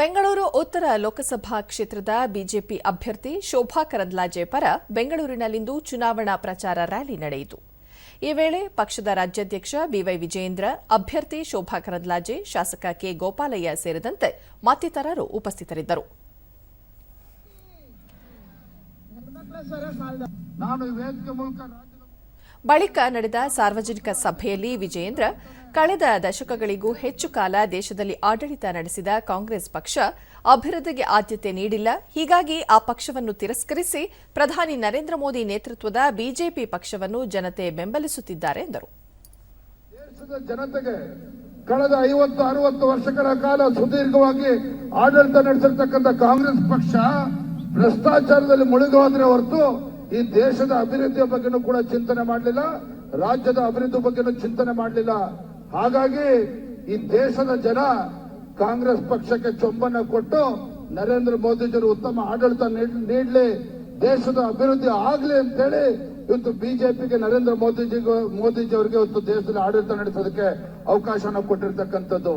ಬೆಂಗಳೂರು ಉತ್ತರ ಲೋಕಸಭಾ ಕ್ಷೇತ್ರದ ಬಿಜೆಪಿ ಅಭ್ಯರ್ಥಿ ಶೋಭಾ ಕರಂದ್ಲಾಜೆ ಪರ ಬೆಂಗಳೂರಿನಲ್ಲಿಂದು ಚುನಾವಣಾ ಪ್ರಚಾರ ರ್ಯಾಲಿ ನಡೆಯಿತು. ಈ ವೇಳೆ ಪಕ್ಷದ ರಾಜ್ಯಾಧ್ಯಕ್ಷ ಬಿವೈ ವಿಜಯೇಂದ್ರ, ಅಭ್ಯರ್ಥಿ ಶೋಭಾ ಕರಂದ್ಲಾಜೆ, ಶಾಸಕ ಕೆ ಗೋಪಾಲಯ್ಯ ಸೇರಿದಂತೆ ಮತ್ತಿತರರು ಉಪಸ್ಥಿತರಿದ್ದರು. ಬಳಿಕ ನಡೆದ ಸಾರ್ವಜನಿಕ ಸಭೆಯಲ್ಲಿ ವಿಜಯೇಂದ್ರ ಕಳೆದ ದಶಕಗಳಿಗೂ ಹೆಚ್ಚು ಕಾಲ ದೇಶದಲ್ಲಿ ಆಡಳಿತ ನಡೆಸಿದ ಕಾಂಗ್ರೆಸ್ ಪಕ್ಷ ಅಭಿವೃದ್ಧಿಗೆ ಆದ್ಯತೆ ನೀಡಿಲ್ಲ. ಹೀಗಾಗಿ ಆ ಪಕ್ಷವನ್ನು ತಿರಸ್ಕರಿಸಿ ಪ್ರಧಾನಿ ನರೇಂದ್ರ ಮೋದಿ ನೇತೃತ್ವದ ಬಿಜೆಪಿ ಪಕ್ಷವನ್ನು ಜನತೆ ಬೆಂಬಲಿಸುತ್ತಿದ್ದಾರೆ ಎಂದರು. ಜನತೆಗೆ ಕಳೆದ ಐವತ್ತು, ಅರವತ್ತು ವರ್ಷಗಳ ಕಾಲ ಸುದೀರ್ಘವಾಗಿ ಆಡಳಿತ ನಡೆಸಿರ್ತಕ್ಕಂಥ ಕಾಂಗ್ರೆಸ್ ಪಕ್ಷ ಭ್ರಷ್ಟಾಚಾರದಲ್ಲಿ ಮುಳುಗೋದ್ರೆ ಹೊರತು ಈ ದೇಶದ ಅಭಿವೃದ್ಧಿಯ ಬಗ್ಗೆನೂ ಕೂಡ ಚಿಂತನೆ ಮಾಡಲಿಲ್ಲ, ರಾಜ್ಯದ ಅಭಿವೃದ್ಧಿ ಬಗ್ಗೆನೂ ಚಿಂತನೆ ಮಾಡಲಿಲ್ಲ. ಹಾಗಾಗಿ ಈ ದೇಶದ ಜನ ಕಾಂಗ್ರೆಸ್ ಪಕ್ಷಕ್ಕೆ ಚೊಂಬನ್ನ ಕೊಟ್ಟು ನರೇಂದ್ರ ಮೋದಿಜಿಯವರು ಉತ್ತಮ ಆಡಳಿತ ನೀಡಲಿ ನೀಡ್ಲಿ, ದೇಶದ ಅಭಿವೃದ್ಧಿ ಆಗ್ಲಿ ಅಂತೇಳಿ ಇವತ್ತು ಬಿಜೆಪಿಗೆ ನರೇಂದ್ರ ಮೋದಿಜಿ ಮೋದಿಜಿ ಅವರಿಗೆ ಇವತ್ತು ದೇಶದಲ್ಲಿ ಆಡಳಿತ ನಡೆಸೋದಕ್ಕೆ ಅವಕಾಶನ ಕೊಟ್ಟಿರ್ತಕ್ಕಂಥದ್ದು.